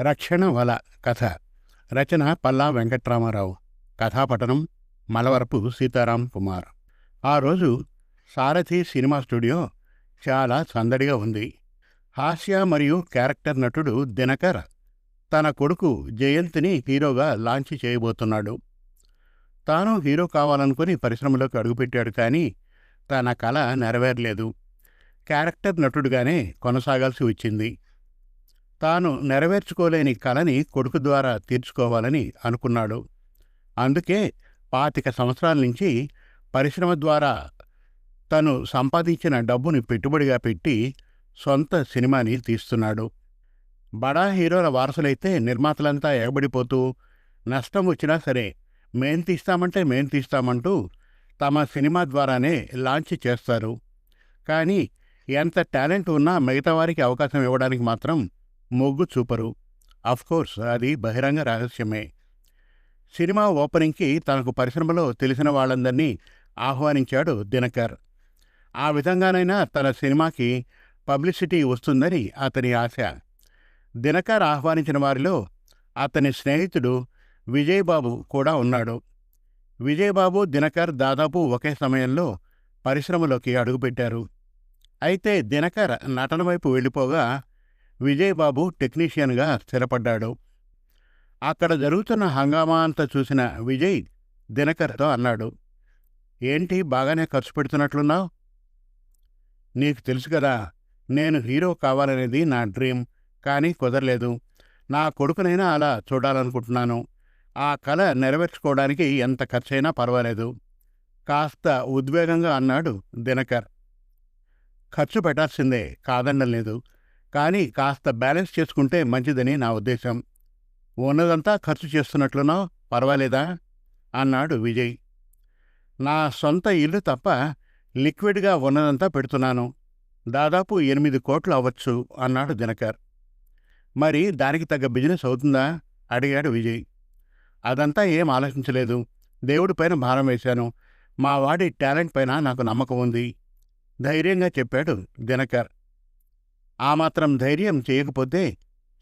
రక్షణ వల కథ. రచన పల్లా వెంకట్రామారావు. కథాపఠనం మలవరపు సీతారాం కుమార్. ఆ రోజు సారథి సినిమా స్టూడియో చాలా సందడిగా ఉంది. హాస్య మరియు క్యారెక్టర్ నటుడు దినకర్ తన కొడుకు జయంత్ని హీరోగా లాంచ్ చేయబోతున్నాడు. తాను హీరో కావాలనుకుని పరిశ్రమలోకి అడుగుపెట్టాడు కానీ తన కళ నెరవేరలేదు. క్యారెక్టర్ నటుడుగానే కొనసాగాల్సి వచ్చింది. తాను నెరవేర్చుకోలేని కలని కొడుకు ద్వారా తీర్చుకోవాలని అనుకున్నాడు. అందుకే పాతిక సంవత్సరాల నుంచి పరిశ్రమ ద్వారా తను సంపాదించిన డబ్బుని పెట్టుబడిగా పెట్టి సొంత సినిమాని తీస్తున్నాడు. బడా హీరోల వారసులైతే నిర్మాతలంతా ఎగబడిపోతూ నష్టం వచ్చినా సరే మేం తీస్తామంటే మేం తీస్తామంటూ తమ సినిమా ద్వారానే లాంచ్ చేస్తారు. కానీ ఎంత టాలెంట్ ఉన్నా మిగతా వారికి అవకాశం ఇవ్వడానికి మాత్రం మొగ్గు చూపరు. కోర్స్ అది బహిరంగ రహస్యమే. సినిమా ఓపెనింగ్కి తనకు పరిశ్రమలో తెలిసిన వాళ్ళందరినీ ఆహ్వానించాడు దినకర్. ఆ విధంగానైనా తన సినిమాకి పబ్లిసిటీ వస్తుందని అతని ఆశ. దినకర్ ఆహ్వానించిన వారిలో అతని స్నేహితుడు విజయబాబు కూడా ఉన్నాడు. విజయబాబు దినకర్ దాదాపు ఒకే సమయంలో పరిశ్రమలోకి అడుగుపెట్టారు. అయితే దినకర్ నటన వైపు వెళ్ళిపోగా విజయబాబు టెక్నీషియన్గా స్థిరపడ్డాడు. అక్కడ జరుగుతున్న హంగామా అంతా చూసిన విజయ్ దినకర్తో అన్నాడు ఏంటి బాగానే ఖర్చు పెడుతున్నట్లున్నావు? నీకు తెలుసు కదా నేను హీరో కావాలనేది నా డ్రీమ్ కానీ కుదరలేదు. నా కొడుకునైనా అలా చూడాలనుకుంటున్నాను. ఆ కళ నెరవేర్చుకోవడానికి ఎంత ఖర్చైనా పర్వాలేదు. కాస్త ఉద్వేగంగా అన్నాడు దినకర్. ఖర్చు పెట్టాల్సిందే కాదనలేదు కానీ కాస్త బ్యాలెన్స్ చేసుకుంటే మంచిదని నా ఉద్దేశం. ఉన్నదంతా ఖర్చు చేస్తున్నట్లునో పర్వాలేదా? అన్నాడు విజయ్. నా సొంత ఇల్లు తప్ప లిక్విడ్గా ఉన్నదంతా పెడుతున్నాను. దాదాపు ఎనిమిది కోట్లు అవ్వచ్చు అన్నాడు దినకర్. మరి దానికి తగ్గ బిజినెస్ అవుతుందా? అడిగాడు విజయ్. అదంతా ఏం ఆలోచించలేదు. దేవుడిపైన భారం వేశాను. మా వాడి టాలెంట్ పైన నాకు నమ్మకం ఉంది. ధైర్యంగా చెప్పాడు దినకర్. ఆ మాత్రం ధైర్యం చేయకపోతే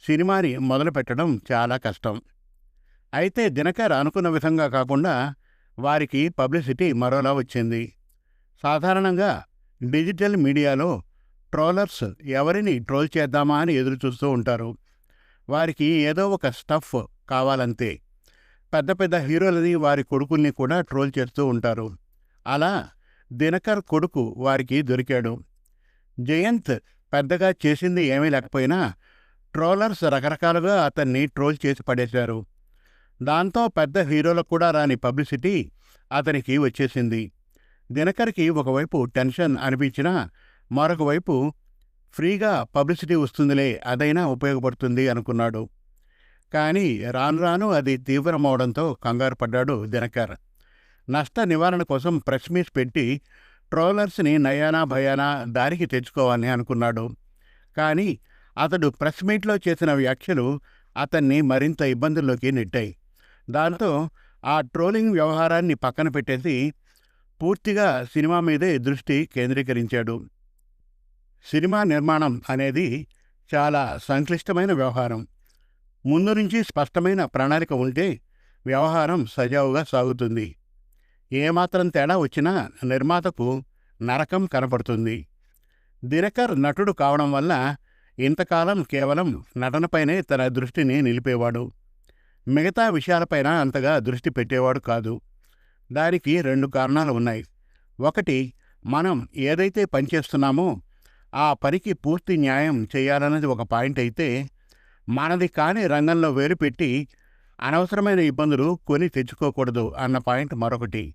సినిమాని మొదలుపెట్టడం చాలా కష్టం. అయితే దినకర్ అనుకున్న విధంగా కాకుండా వారికి పబ్లిసిటీ మరోలా వచ్చింది. సాధారణంగా డిజిటల్ మీడియాలో ట్రోలర్స్ ఎవరిని ట్రోల్ చేద్దామా అని ఎదురు చూస్తూ ఉంటారు. వారికి ఏదో ఒక స్టఫ్ కావాలంతే. పెద్ద పెద్ద హీరోలని వారి కొడుకుల్ని కూడా ట్రోల్ చేస్తూ ఉంటారు. అలా దినకర్ కొడుకు వారికి దొరికాడు. జయంత్ పెద్దగా చేసింది ఏమీ లేకపోయినా ట్రోలర్స్ రకరకాలుగా అతన్ని ట్రోల్ చేసి పడేశారు. దాంతో పెద్ద హీరోలకు కూడా రాని పబ్లిసిటీ అతనికి వచ్చేసింది. దినకర్కి ఒకవైపు టెన్షన్ అనిపించినా మరొక వైపు ఫ్రీగా పబ్లిసిటీ వస్తుందిలే అదైనా ఉపయోగపడుతుంది అనుకున్నాడు. కానీ రాను రాను అది తీవ్రమవడంతో కంగారు పడ్డాడు దినకర్. నష్ట నివారణ కోసం ప్రెస్ మీట్ పెట్టి ట్రోలర్స్ని నయానా భయానా దారికి తెచ్చుకోవాలని అనుకున్నాడు. కానీ అతడు ప్రెస్ మీట్లో చేసిన వ్యాఖ్యలు అతన్ని మరింత ఇబ్బందుల్లోకి నెట్టాయి. దాంతో ఆ ట్రోలింగ్ వ్యవహారాన్ని పక్కన పెట్టేసి పూర్తిగా సినిమా మీదే దృష్టి కేంద్రీకరించాడు. సినిమా నిర్మాణం అనేది చాలా సంక్లిష్టమైన వ్యవహారం. ముందు నుంచి స్పష్టమైన ప్రణాళిక ఉంటే వ్యవహారం సజావుగా సాగుతుంది. ఏమాత్రం తేడా వచ్చినా నిర్మాతకు నరకం కనపడుతుంది దినకర్ నటుడు కావడం వల్ల ఇంతకాలం కేవలం నటనపైనే తన దృష్టిని నిలిపేవాడు. మిగతా విషయాలపైన అంతగా దృష్టి పెట్టేవాడు కాదు. దానికి రెండు కారణాలు ఉన్నాయి. ఒకటి మనం ఏదైతే పనిచేస్తున్నామో ఆ పనికి పూర్తి న్యాయం చేయాలన్నది ఒక పాయింట్ అయితే మనది కాని రంగంలో వేలు పెట్టి అనవసరమైన ఇబ్బందులు కొని తెచ్చుకోకూడదు అన్న పాయింట్ మరొకటి.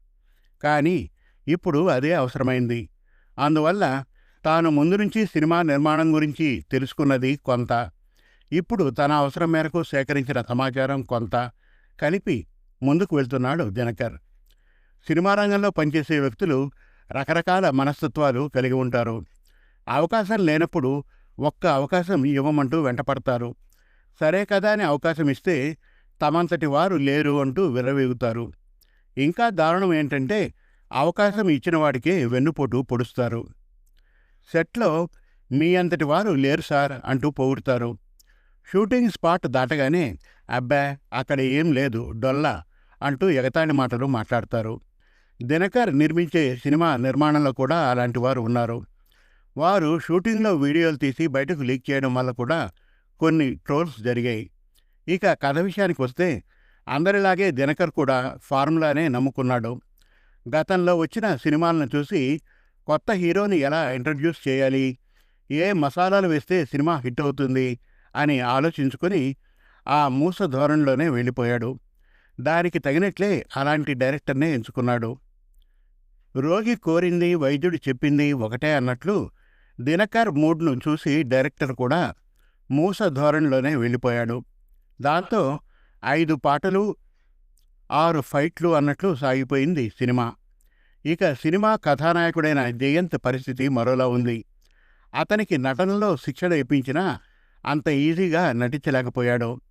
కానీ ఇప్పుడు అదే అవసరమైంది. అందువల్ల తాను ముందు నుంచి సినిమా నిర్మాణం గురించి తెలుసుకున్నది కొంత. ఇప్పుడు తన అవసరం మేరకు సేకరించిన సమాచారం కొంత. కలిపి ముందుకు వెళ్తున్నాడు దినకర్. సినిమా రంగంలో పనిచేసే వ్యక్తులు రకరకాల మనస్తత్వాలు కలిగి ఉంటారు. అవకాశం లేనప్పుడు ఒక్క అవకాశం ఇవ్వమంటూ వెంటపడతారు. సరే కదా అని అవకాశం ఇస్తే తమంతటి వారు లేరు అంటూ విర్రవీగుతారు. ఇంకా దారుణం ఏంటంటే అవకాశం ఇచ్చిన వాడికే వెన్నుపోటు పొడుస్తారు. సెట్లో మీ అంతటి వారు లేరు సార్ అంటూ పొగుడుతారు. షూటింగ్ స్పాట్ దాటగానే అబ్బా అక్కడ ఏం లేదు డొల్లా అంటూ ఎగతాళి మాటలు మాట్లాడతారు. దినకర్ నిర్మించే సినిమా నిర్మాణంలో కూడా అలాంటి వారు ఉన్నారు. వారు షూటింగ్లో వీడియోలు తీసి బయటకు లీక్ చేయడం వల్ల కూడా కొన్ని ట్రోల్స్ జరిగాయి. ఇక కథ విషయానికి వస్తే అందరిలాగే దినకర్ కూడా ఫార్ములానే నమ్ముకున్నాడు. గతంలో వచ్చిన సినిమాలను చూసి కొత్త హీరోని ఎలా ఇంట్రడ్యూస్ చేయాలి ఏ మసాలాలు వేస్తే సినిమా హిట్ అవుతుంది అని ఆలోచించుకొని ఆ మూస ధోరణిలోనే వెళ్ళిపోయాడు. దానికి తగినట్లే అలాంటి డైరెక్టర్నే ఎంచుకున్నాడు. రోగి కోరింది వైద్యుడు చెప్పింది ఒకటే అన్నట్లు దినకర్ మూడ్ను చూసి డైరెక్టర్ కూడా మూస ధోరణిలోనే వెళ్ళిపోయాడు. దాంతో ఐదు పాటలు ఆరు ఫైట్లు అన్నట్లు సాగిపోయింది సినిమా. ఇక సినిమా కథానాయకుడైన జయంత్ పరిస్థితి మరోలా ఉంది. అతనికి నటనలో శిక్షణ ఇప్పించినా అంత ఈజీగా నటించలేకపోయాడు.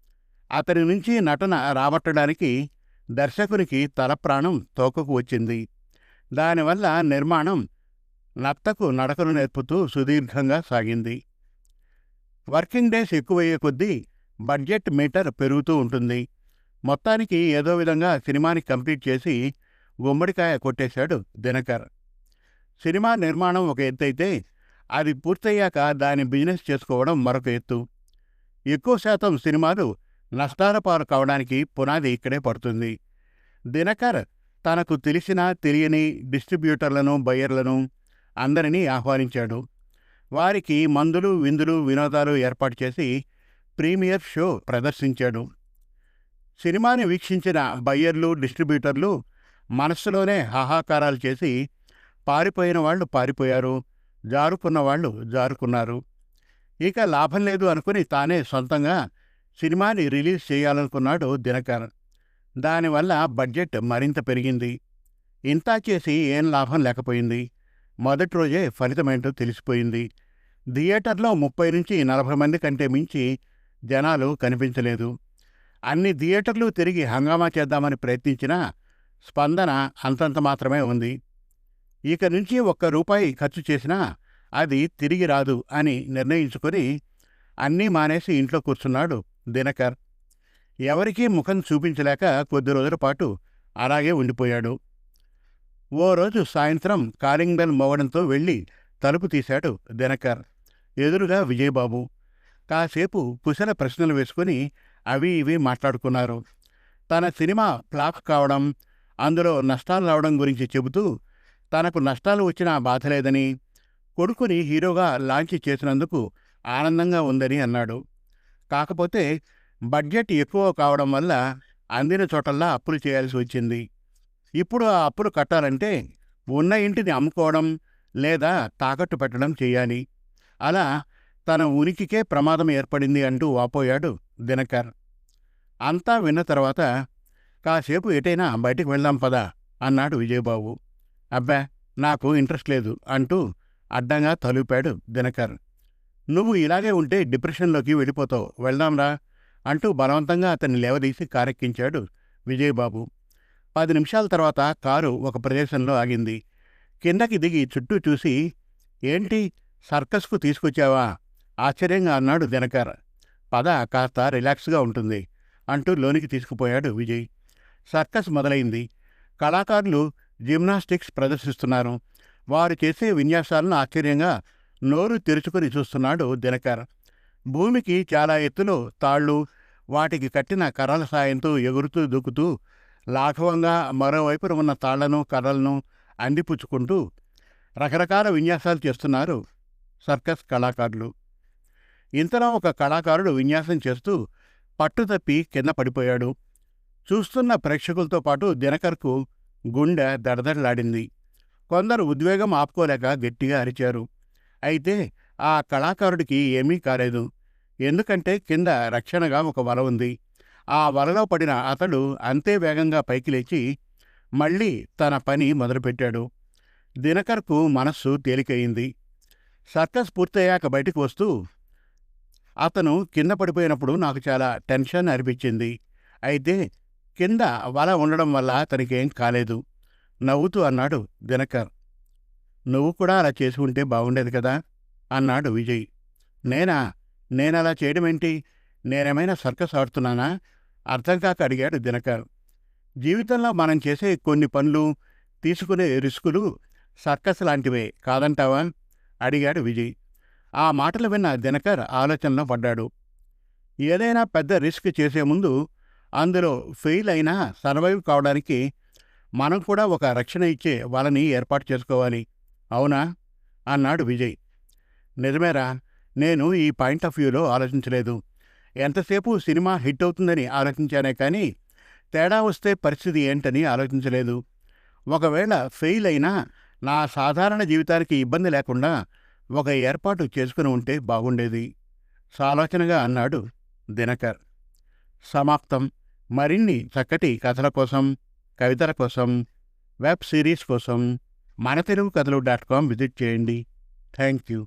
అతని నుంచి నటన రాబట్టడానికి దర్శకునికి తలప్రాణం తోకకు వచ్చింది. దానివల్ల నిర్మాణం నత్తకు నడకలు నేర్పుతూ సుదీర్ఘంగా సాగింది. వర్కింగ్ డేస్ ఎక్కువయ్యే కొద్దీ బడ్జెట్ మీటర్ పెరుగుతూ ఉంటుంది. మొత్తానికి ఏదో విధంగా సినిమాని కంప్లీట్ చేసి గుమ్మడికాయ కొట్టేశాడు దినకర్. సినిమా నిర్మాణం ఒక ఎత్తైతే అది పూర్తయ్యాక దాని బిజినెస్ చేసుకోవడం మరొక ఎత్తు. ఎక్కువ శాతం సినిమాలు నష్టాల పాలు కావడానికి పునాది ఇక్కడే పడుతుంది. దినకర్ తనకు తెలిసిన తెలియని డిస్ట్రిబ్యూటర్లను బయ్యర్లను అందరినీ ఆహ్వానించాడు. వారికి మందులు విందులు వినోదాలు ఏర్పాటు చేసి ప్రీమియర్ షో ప్రదర్శించాడు. సినిమాని వీక్షించిన బయ్యర్లు డిస్ట్రిబ్యూటర్లు మనస్సులోనే హాహాకారాలు చేసి పారిపోయిన వాళ్ళు పారిపోయారు జారుకున్న వాళ్ళు జారుకున్నారు. ఇక లాభం లేదు అనుకుని తానే సొంతంగా సినిమాని రిలీజ్ చేయాలనుకున్నాడు దినకర్. దానివల్ల బడ్జెట్ మరింత పెరిగింది. ఇంతా చేసి ఏం లాభం లేకపోయింది. మొదటి రోజే ఫలితమేంటో తెలిసిపోయింది. థియేటర్లో ముప్పై నుంచి నలభై మంది కంటే మించి జనాలు కనిపించలేదు. అన్ని థియేటర్లు తిరిగి హంగామా చేద్దామని ప్రయత్నించినా స్పందన అంతంత మాత్రమే ఉంది. ఇక నుంచి ఒక్క రూపాయి ఖర్చు చేసినా అది తిరిగి రాదు అని నిర్ణయించుకొని అన్నీ మానేసి ఇంట్లో కూర్చున్నాడు దినకర్. ఎవరికీ ముఖం చూపించలేక కొద్ది రోజుల పాటు అలాగే ఉండిపోయాడు. ఓ రోజు సాయంత్రం కాలింగ్ బెల్ మోగడంతో వెళ్ళి తలుపు తీశాడు దినకర్. ఎదురుగా విజయబాబు కాసేపు కుశల ప్రశ్నలు వేసుకుని అవి ఇవి మాట్లాడుకున్నారు. తన సినిమా ఫ్లాప్ కావడం అందులో నష్టాలు రావడం గురించి చెబుతూ తనకు నష్టాలు వచ్చినా బాధ లేదని కొడుకుని హీరోగా లాంచ్ చేసినందుకు ఆనందంగా ఉందని అన్నాడు. కాకపోతే బడ్జెట్ ఎక్కువ కావడం వల్ల అందిన చోటల్లా అప్పులు చేయాల్సి వచ్చింది. ఇప్పుడు ఆ అప్పులు కట్టాలంటే ఉన్న ఇంటిని అమ్ముకోవడం లేదా తాకట్టు పెట్టడం చేయాలి. అలా తన ఉనికికే ప్రమాదం ఏర్పడింది అంటూ వాపోయాడు దినకర్. అంతా విన్న తర్వాత కాసేపు ఎటైనా బయటికి వెళ్దాం పదా అన్నాడు విజయబాబు. అబ్బా నాకు ఇంట్రెస్ట్ లేదు అంటూ అడ్డంగా తలుపాడు దినకర్. నువ్వు ఇలాగే ఉంటే డిప్రెషన్లోకి వెళ్ళిపోతావు. వెళ్దాంరా అంటూ బలవంతంగా అతన్ని లేవదీసి కారెక్కించాడు విజయబాబు. పది నిమిషాల తర్వాత కారు ఒక ప్రదేశంలో ఆగింది. కిందకి దిగి చుట్టూ చూసి ఏంటి సర్కస్కు తీసుకొచ్చావా? ఆశ్చర్యంగా అన్నాడు దినకర్. పద కాస్త రిలాక్స్గా ఉంటుంది అంటూ లోనికి తీసుకుపోయాడు విజయ్. సర్కస్ మొదలైంది. కళాకారులు జిమ్నాస్టిక్స్ ప్రదర్శిస్తున్నారు. వారు చేసే విన్యాసాలను ఆశ్చర్యంగా నోరు తెరుచుకుని చూస్తున్నాడు దినకర్. భూమికి చాలా ఎత్తులో తాళ్ళు వాటికి కట్టిన కర్రల సాయంతో ఎగురుతూ దూకుతూ లాఘవంగా మరోవైపున ఉన్న తాళ్ళను కర్రలను అందిపుచ్చుకుంటూ రకరకాల విన్యాసాలు చేస్తున్నారు సర్కస్ కళాకారులు. ఇంతలో ఒక కళాకారుడు విన్యాసం చేస్తూ పట్టుతప్పి కింద పడిపోయాడు. చూస్తున్న ప్రేక్షకులతో పాటు దినకర్కు గుండె దడదడలాడింది. కొందరు ఉద్వేగం ఆపుకోలేక గట్టిగా అరిచారు. అయితే ఆ కళాకారుడికి ఏమీ కాలేదు. ఎందుకంటే కింద రక్షణగా ఒక వల ఉంది. ఆ వలలో పడిన అతడు అంతే వేగంగా పైకి లేచి మళ్ళీ తన పని మొదలుపెట్టాడు. దినకర్కు మనస్సు తేలికయింది సర్కస్ పూర్తయ్యాక బయటకు వస్తూ అతను కింద పడిపోయినప్పుడు నాకు చాలా టెన్షన్ అనిపించింది. అయితే కింద వల ఉండడం వల్ల తనకేం కాలేదు. నవ్వుతూ అన్నాడు దినకర్. నువ్వు కూడా అలా చేసి ఉంటే బాగుండేది కదా? అన్నాడు విజయ్. నేనా? నేనలా చేయడమేంటి? నేనేమైనా సర్కస్ ఆడుతున్నానా? అర్థం కాక అడిగాడు దినకర్. జీవితంలో మనం చేసే కొన్ని పనులు తీసుకునే రిస్కులు సర్కస్ లాంటివే కాదంటావా? అడిగాడు విజయ్. ఆ మాటలు విన్న దినకర్ ఆలోచనలో పడ్డాడు. ఏదైనా పెద్ద రిస్క్ చేసే ముందు అందులో ఫెయిల్ అయినా సర్వైవ్ కావడానికి మనం కూడా ఒక రక్షణ ఇచ్చే వాళ్ళని ఏర్పాటు చేసుకోవాలి. అవునా? అన్నాడు విజయ్. నిజమేరా నేను ఈ పాయింట్ ఆఫ్ వ్యూలో ఆలోచించలేదు. ఎంతసేపు సినిమా హిట్ అవుతుందని ఆలోచించానే కానీ తేడా వస్తే పరిస్థితి ఏంటని ఆలోచించలేదు. ఒకవేళ ఫెయిల్ అయినా నా సాధారణ జీవితానికి ఇబ్బంది లేకుండా ఒక ఏర్పాటు చేసుకుని ఉంటే బాగుండేది. సాలోచనగా అన్నాడు దినకర్. సమాప్తం. మరిన్ని చక్కటి కథల కోసం కవితల కోసం వెబ్ సిరీస్ కోసం మన తెలుగు కథలు డాట్ కామ్ విజిట్ చేయండి. Thank you